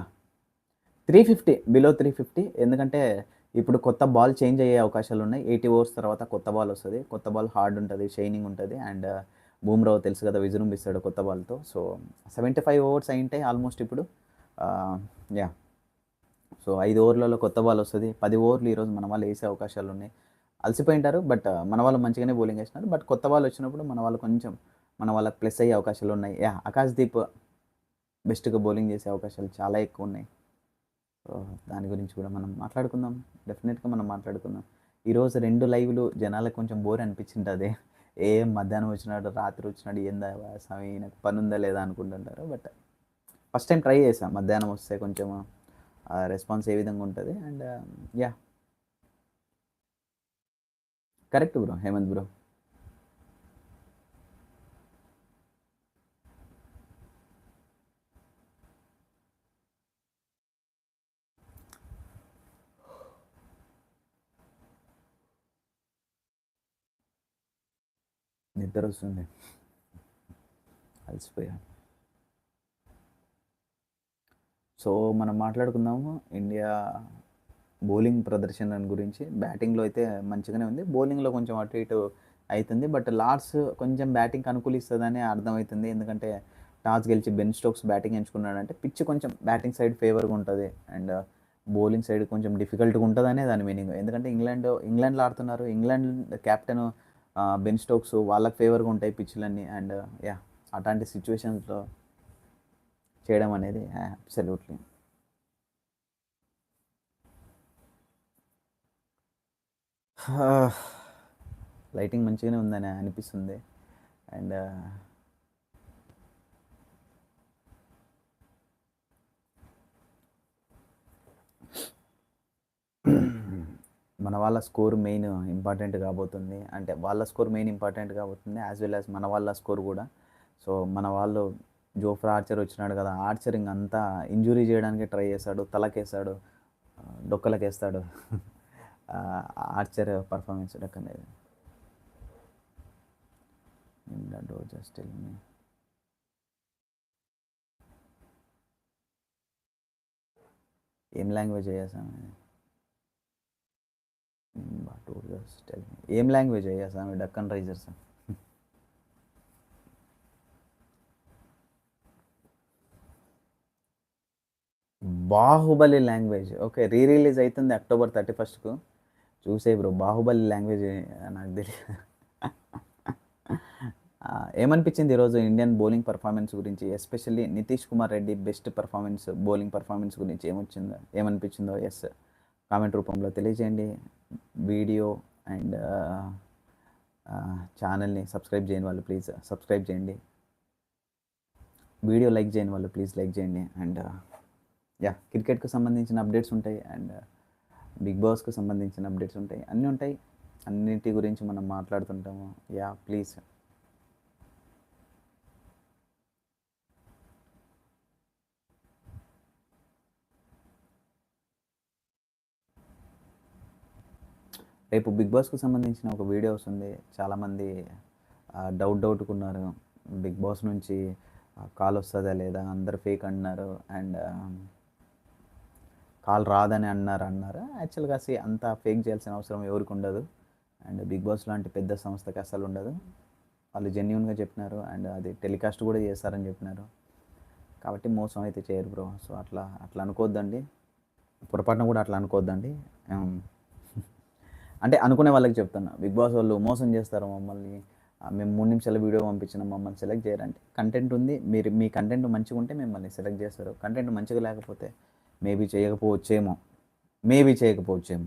[SPEAKER 1] three fifty below three fifty. ఎందుకంటే ఇప్పుడు కొత్త బాల్ చేంజ్ అయ్యే అవకాశాలు ఉన్నాయి. ఎయిటీ ఓవర్స్ తర్వాత కొత్త బాల్ వస్తుంది. కొత్త బాల్ హార్డ్ ఉంటుంది షైనింగ్ ఉంటుంది. అండ్ బూమ్రావు తెలుసు కదా విజృంభిస్తాడు కొత్త బాల్తో సో సెవెంటీ ఫైవ్ ఓవర్స్ అయింటే ఆల్మోస్ట్ ఇప్పుడు uh, యా సో ఐదు ఓవర్లలో కొత్త బాల్ వస్తుంది. పది ఓవర్లు ఈరోజు మన వాళ్ళు వేసే అవకాశాలు ఉన్నాయి. అలసిపోయింటారు బట్ uh, మన వాళ్ళు మంచిగానే బౌలింగ్ వేసినారు బట్ కొత్త బాల్ వచ్చినప్పుడు మన వాళ్ళు కొంచెం మన వాళ్ళకి ప్లస్ అయ్యే అవకాశాలు ఉన్నాయి. యా ఆకాశ్దీప్ బెస్ట్గా బౌలింగ్ చేసే అవకాశాలు చాలా ఎక్కువ ఉన్నాయి. దాని గురించి కూడా మనం మాట్లాడుకుందాం. డెఫినెట్గా మనం మాట్లాడుకుందాం. ఈరోజు రెండు లైవ్లు జనాలకు కొంచెం బోర్ అనిపించింటుంది ఏం మధ్యాహ్నం వచ్చినాడు రాత్రి వచ్చినాడు ఏందా స్వామి నాకు పని ఉందా లేదా అనుకుంటుంటారు. బట్ ఫస్ట్ టైం ట్రై చేసాం మధ్యాహ్నం వస్తే కొంచెం రెస్పాన్స్ ఏ విధంగా ఉంటుంది. And yeah correct bro Hemanth bro నిద్ర వస్తుంది. అలసిపోయాను సో మనం మాట్లాడుకుందాము ఇండియా బౌలింగ్ ప్రదర్శన గురించి. బ్యాటింగ్లో అయితే మంచిగానే ఉంది. బౌలింగ్లో కొంచెం అటు ఇటు అవుతుంది బట్ లార్డ్స్ కొంచెం బ్యాటింగ్ అనుకూలిస్తుందని అర్థమవుతుంది. ఎందుకంటే టాస్ గెలిచి బెన్ స్టోక్స్ బ్యాటింగ్ ఎంచుకున్నాడంటే పిచ్ కొంచెం బ్యాటింగ్ సైడ్ ఫేవర్గా ఉంటుంది. అండ్ బౌలింగ్ సైడ్ కొంచెం డిఫికల్ట్గా ఉంటుందనే దాని మీనింగ్. ఎందుకంటే ఇంగ్లాండ్ ఇంగ్లాండ్లో ఆడుతున్నారు. ఇంగ్లాండ్ కెప్టెన్ బెన్ స్టోక్స్ వాళ్ళకి ఫేవర్గా ఉంటాయి పిచ్చులన్నీ. అండ్ యా అట్లాంటి సిచ్యువేషన్స్లో చేయడం అనేది అబ్సల్యూట్లీ లైటింగ్ మంచిగానే ఉందని అనిపిస్తుంది. అండ్ మన వాళ్ళ స్కోర్ మెయిన్ ఇంపార్టెంట్ కాబోతుంది. అంటే వాళ్ళ స్కోర్ మెయిన్ ఇంపార్టెంట్ కాబోతుంది యాజ్ వెల్ యాజ్ మన వాళ్ళ స్కోర్ కూడా. సో మన వాళ్ళు జోఫ్రా ఆర్చర్ వచ్చినాడు కదా ఆర్చర్ అంతా ఇంజురీ చేయడానికి ట్రై చేస్తాడు తలకేస్తాడు డొక్కలకేస్తాడు. ఆర్చర్ పర్ఫార్మెన్స్ అనేది జస్ట్ ఏం లాంగ్వేజ్ అయ్యాసాం టూ జస్ట్ టెల్ మీ ఏం language అయ్యాసాం Deccan Risers. Baahubali language. Okay re release అవుతుంది అక్టోబర్ థర్టీ ఫస్ట్కు. చూసే బ్రో బాహుబలి లాంగ్వేజ్ నాకు తెలియదు ఏమనిపించింది ఈరోజు ఇండియన్ బౌలింగ్ పర్ఫార్మెన్స్ గురించి? Especially Nitish Kumar Reddy best performance bowling performance గురించి ఏమొచ్చిందో ఏమనిపించిందో? ఎస్. కామెంట్ రూపంలో తెలియజేయండి. వీడియో అండ్ ఛానల్ని సబ్స్క్రైబ్ చేయని వాళ్ళు ప్లీజ్ సబ్స్క్రైబ్ చేయండి. వీడియో లైక్ చేయని వాళ్ళు ప్లీజ్ లైక్ చేయండి అండ్ యా క్రికెట్కు సంబంధించిన అప్డేట్స్ ఉంటాయి అండ్ బిగ్ బాస్కు సంబంధించిన అప్డేట్స్ ఉంటాయి. అన్నీ ఉంటాయి. అన్నింటి గురించి మనం మాట్లాడుతుంటాము. Yeah please. రేపు బిగ్ బాస్కి సంబంధించిన ఒక వీడియో వస్తుంది చాలామంది డౌట్ డౌట్కున్నారు. బిగ్ బాస్ నుంచి కాల్ వస్తుందా లేదా అందరు ఫేక్ అంటున్నారు అండ్ కాల్ రాదని అన్నారు అన్నారు. యాక్చువల్గా అసలు అంత ఫేక్ చేయాల్సిన అవసరం ఎవరికి ఉండదు. అండ్ బిగ్ బాస్ లాంటి పెద్ద సంస్థకి అసలు ఉండదు. వాళ్ళు జెన్యున్గా చెప్పినారు. అండ్ అది టెలికాస్ట్ కూడా చేస్తారని చెప్పినారు. కాబట్టి మోసం అయితే చేయరు బ్రో. సో అట్లా అట్లా అనుకోవద్దండి పొరపాటున కూడా అట్లా అనుకోవద్దండి అంటే అనుకునే వాళ్ళకి చెప్తున్నా. బిగ్ బాస్ వాళ్ళు మోసం చేస్తారు మమ్మల్ని. మేము మూడు నిమిషాల వీడియో పంపించిన మమ్మల్ని సెలెక్ట్ చేయరంటే కంటెంట్ ఉంది మీరు మీ కంటెంట్ మంచిగా ఉంటే మిమ్మల్ని సెలెక్ట్ చేస్తారు. కంటెంట్ మంచిగా లేకపోతే మేబీ చేయకపోవచ్చేమో. మేబీ చేయకపోవచ్చేమో.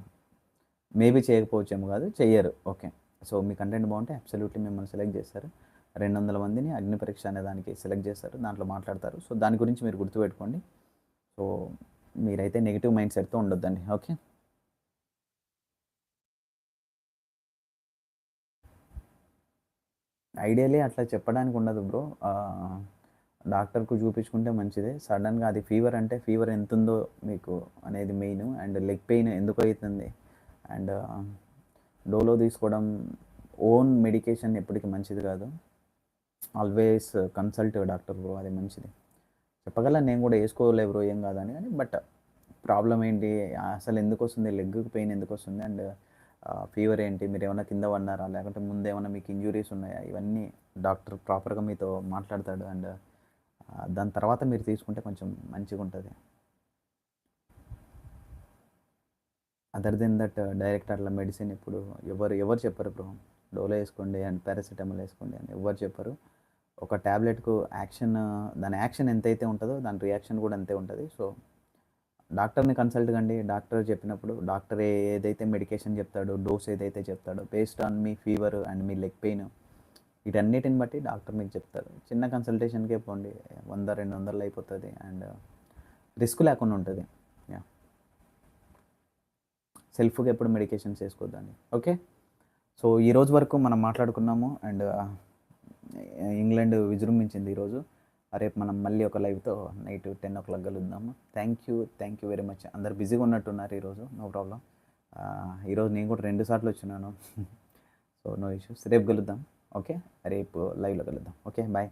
[SPEAKER 1] మేబీ చేయకపోవచ్చేమో కాదు చెయ్యరు. ఓకే. సో మీ కంటెంట్ బాగుంటే అబ్సల్యూట్లీ మిమ్మల్ని సెలెక్ట్ చేస్తారు. రెండు వందల మందిని అగ్ని పరీక్ష అనే దానికి సెలెక్ట్ చేస్తారు. దాంట్లో మాట్లాడతారు. సో దాని గురించి మీరు గుర్తుపెట్టుకోండి. సో మీరైతే నెగిటివ్ మైండ్ సెట్తో ఉండొద్దండి. ఓకే? ఐడియలీ అట్లా చెప్పడానికి ఉండదు బ్రో. డాక్టర్కు చూపించుకుంటే మంచిదే. సడన్గా అది ఫీవర్ అంటే ఫీవర్ ఎంత ఉందో మీకు అనేది మెయిన్. అండ్ లెగ్ పెయిన్ ఎందుకు అవుతుంది అండ్ డోలో తీసుకోవడం ఓన్ మెడికేషన్ ఎప్పటికీ మంచిది కాదు. ఆల్వేస్ కన్సల్ట్ డాక్టర్ బ్రో అది మంచిది. చెప్పగల నేను కూడా వేసుకోలే బ్రో ఏం కాదని. కానీ బట్ ప్రాబ్లం ఏంటి? అసలు ఎందుకు వస్తుంది? లెగ్కి పెయిన్ ఎందుకు వస్తుంది? అండ్ ఫీవర్ ఏంటి మీరు ఏమైనా కింద పడినారా లేకుంటే ముందు ఏమైనా మీకు ఇంజురీస్ ఉన్నాయా? ఇవన్నీ డాక్టర్ ప్రాపర్గా మీతో మాట్లాడతాడు అండ్ దాని తర్వాత మీరు తీసుకుంటే కొంచెం మంచిగా ఉంటుంది అదర్ దెన్ దట్ డైరెక్ట్ అట్లా మెడిసిన్ ఇప్పుడు ఎవరు ఎవరు చెప్పరు బ్రో డోలో వేసుకోండి అండ్ పారాసిటమాల్ వేసుకోండి అని ఎవరు చెప్పరు. ఒక ట్యాబ్లెట్కు యాక్షన్ దాని యాక్షన్ ఎంతైతే ఉంటుందో దాని రియాక్షన్ కూడా అంతే ఉంటుంది. సో డాక్టర్ని కన్సల్ట్ కండి. డాక్టర్ చెప్పినప్పుడు డాక్టర్ ఏదైతే మెడికేషన్ చెప్తాడో డోస్ ఏదైతే చెప్తాడో బేస్డ్ ఆన్ మీ ఫీవర్ అండ్ మీ లెగ్ పెయిన్ వీటన్నిటిని బట్టి డాక్టర్ మీకు చెప్తారు చిన్న కన్సల్టేషన్కే పోండి. వంద రెండు వందలు అయిపోతుంది అండ్ రిస్క్ లేకుండా ఉంటుంది. యా సెల్ఫ్గా ఎప్పుడు మెడికేషన్స్ వేసుకోవద్దండి ఓకే సో ఈరోజు వరకు మనం మాట్లాడుకున్నాము అండ్ ఇంగ్లాండ్ uh, విజృంభించింది ఈరోజు రేపు మనం మళ్ళీ ఒక లైవ్తో నైట్ టెన్ ఓ క్లాక్ కలుద్దాము. Thank you thank you very much అందరు బిజీగా ఉన్నట్టున్నారు ఈరోజు నో ప్రాబ్లం ఈరోజు నేను కూడా రెండు సార్లు వచ్చినాను. సో నో ఇష్యూస్ రేపు కలుద్దాం ఓకే రేపు లైవ్లో కలుద్దాం ఓకే బాయ్